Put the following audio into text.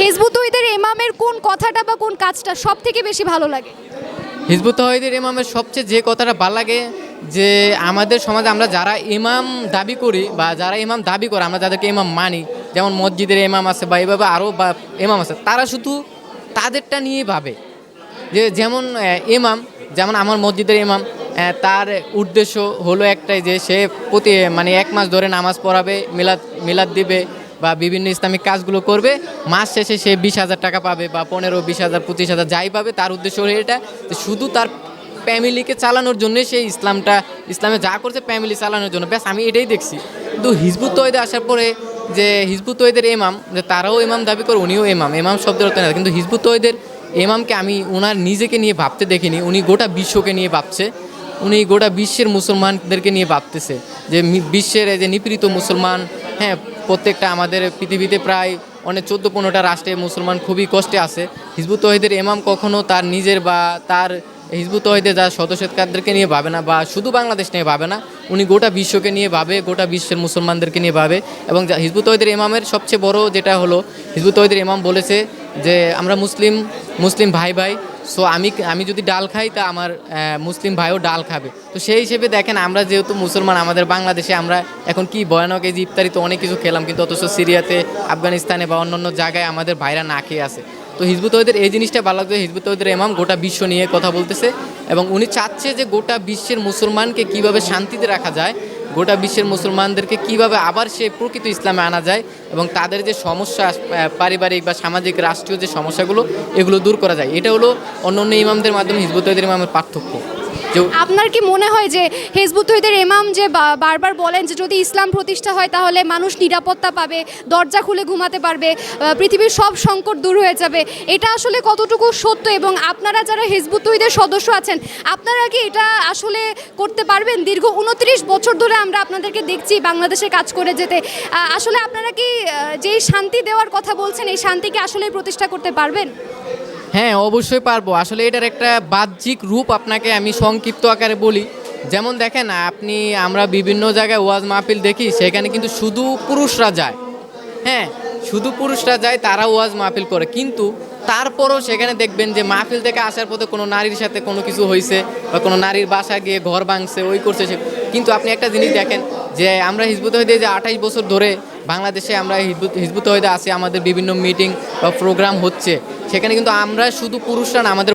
Hizb ut তহিদের ইমামের কোন কথাটা বা কোন কাজটা সব থেকে বেশি ভালো লাগে? হিজবুত তহিদের ইমামের সবচেয়ে যে কথাটা ভালো লাগে যে আমাদের সমাজে আমরা যারা ইমাম দাবি করি বা যারা ইমাম দাবি করে, আমরা যাদেরকে ইমাম মানি, যেমন মসজিদের ইমাম আছে বা এভাবে আরও বা ইমাম আছে, তারা শুধু তাদেরটা নিয়ে ভাবে। যে যেমন ইমাম, যেমন আমার মসজিদের ইমাম তার উদ্দেশ্য হলো একটাই যে সে প্রতি মানে এক মাস ধরে নামাজ পড়াবে, মিলাদ মিলাদ দিবে বা বিভিন্ন ইসলামিক কাজগুলো করবে, মাস শেষে সে বিশ হাজার টাকা পাবে বা পনেরো, বিশ হাজার, পঁচিশ হাজার যাই পাবে, তার উদ্দেশ্য হলো এটা। শুধু তার ফ্যামিলিকে চালানোর জন্য সে ইসলামটা, ইসলামে যা করছে ফ্যামিলি চালানোর জন্য। ব্যাস, আমি এটাই দেখছি। কিন্তু হিজবুত তৈদে আসার পরে যে হিজবুত তৈদের এমাম যে তারাও ইমাম দাবি করে, উনিও এমাম এমাম শব্দের না কিন্তু হিজবুত তৈদের এমামকে আমি ওনার নিজেকে নিয়ে ভাবতে দেখিনি। উনি গোটা বিশ্বকে নিয়ে ভাবছে। উনি গোটা বিশ্বের মুসলমানদেরকে নিয়ে ভাবতেছে। যে বিশ্বের এই যে নিপীড়িত মুসলমান হ্যাঁ প্রত্যেকটা আমাদের পৃথিবীতে প্রায় অনেক চোদ্দ পনেরোটা রাষ্ট্রে মুসলমান খুবই কষ্টে আছে। হিজবুত তহিদের এমাম কখনও তার নিজের বা তার হিজবুত তহিদের যা সদস্যকারদেরকে নিয়ে ভাবে না বা শুধু বাংলাদেশ নিয়ে ভাবে না, উনি গোটা বিশ্বকে নিয়ে ভাবে, গোটা বিশ্বের মুসলমানদেরকে নিয়ে ভাবে এবং হিজবু তহিদের ইমামের সবচেয়ে বড় যেটা হলো, হিজবুত তহিদের ইমাম বলেছে যে আমরা মুসলিম মুসলিম ভাই ভাই সো আমি আমি যদি ডাল খাই, তা আমার মুসলিম ভাইও ডাল খাবে। তো সেই হিসেবে দেখেন, আমরা যেহেতু মুসলমান, আমাদের বাংলাদেশে আমরা এখন কি ভয়ানক এই যে ইফতারি, তো অনেক কিছু খেলাম, কিন্তু অথচ সিরিয়াতে, আফগানিস্তানে বা অন্যান্য জায়গায় আমাদের ভাইরা না খেয়ে আসে তো হিজবুত ওদের এই জিনিসটা ভালো লাগছে, হিজবুত ওদের এমাম গোটা বিশ্ব নিয়ে কথা বলতেছে, এবং উনি চাচ্ছে যে গোটা বিশ্বের মুসলমানকে কীভাবে শান্তিতে রাখা যায় গোটা বিশ্বের মুসলমানদেরকে কীভাবে আবার সে প্রকৃত ইসলামে আনা যায় এবং তাদের যে সমস্যা পারিবারিক বা সামাজিক, রাষ্ট্রীয় যে সমস্যাগুলো, এগুলো দূর করা যায়। এটা হলো অন্য অন্য ইমামদের মাধ্যমে, হিজবুত ইমামের পার্থক্য। আপনার কি মনে হয় যে হিজবুত তহিদের ইমাম যে বারবার বলেন যে যদি ইসলাম প্রতিষ্ঠা হয় তাহলে মানুষ নিরাপত্তা পাবে, দরজা খুলে ঘুমাতে পারবে পৃথিবীর সব সংকট দূর হয়ে যাবে, এটা আসলে কতটুকু সত্য এবং আপনারা যারা হিজবুত তহিদের সদস্য আছেন, আপনারা কি এটা আসলে করতে পারবেন? দীর্ঘ উনত্রিশ বছর ধরে আমরা আপনাদেরকে দেখছি বাংলাদেশে কাজ করে যেতে। আসলে আপনারা কি যেই শান্তি দেওয়ার কথা বলছেন, এই শান্তিকে আসলে প্রতিষ্ঠা করতে পারবেন? হ্যাঁ অবশ্যই পারব। আসলে এটার একটা বাহ্যিক রূপ আপনাকে আমি সংক্ষিপ্ত আকারে বলি। যেমন দেখেন, আপনি, আমরা বিভিন্ন জায়গায় ওয়াজ মাহফিল দেখি, সেখানে কিন্তু শুধু পুরুষরা যায়। হ্যাঁ শুধু পুরুষরা যায়, তারা ওয়াজ মাহফিল করে। কিন্তু তারপরও সেখানে দেখবেন যে মাহফিল থেকে আসার পথে কোনো নারীর সাথে কোনো কিছু হয়েছে বা কোনো নারীর বাসা গিয়ে ঘর ভাঙছে, ওই করছে সে। কিন্তু আপনি একটা জিনিস দেখেন, যে আমরা হিজবুত হইতে যে আঠাইশ বছর ধরে বাংলাদেশে আমরা হিজবুত হইতে আছি আমাদের বিভিন্ন মিটিং বা প্রোগ্রাম হচ্ছে। সেখানে কিন্তু আমরা শুধু পুরুষরা না, আমাদের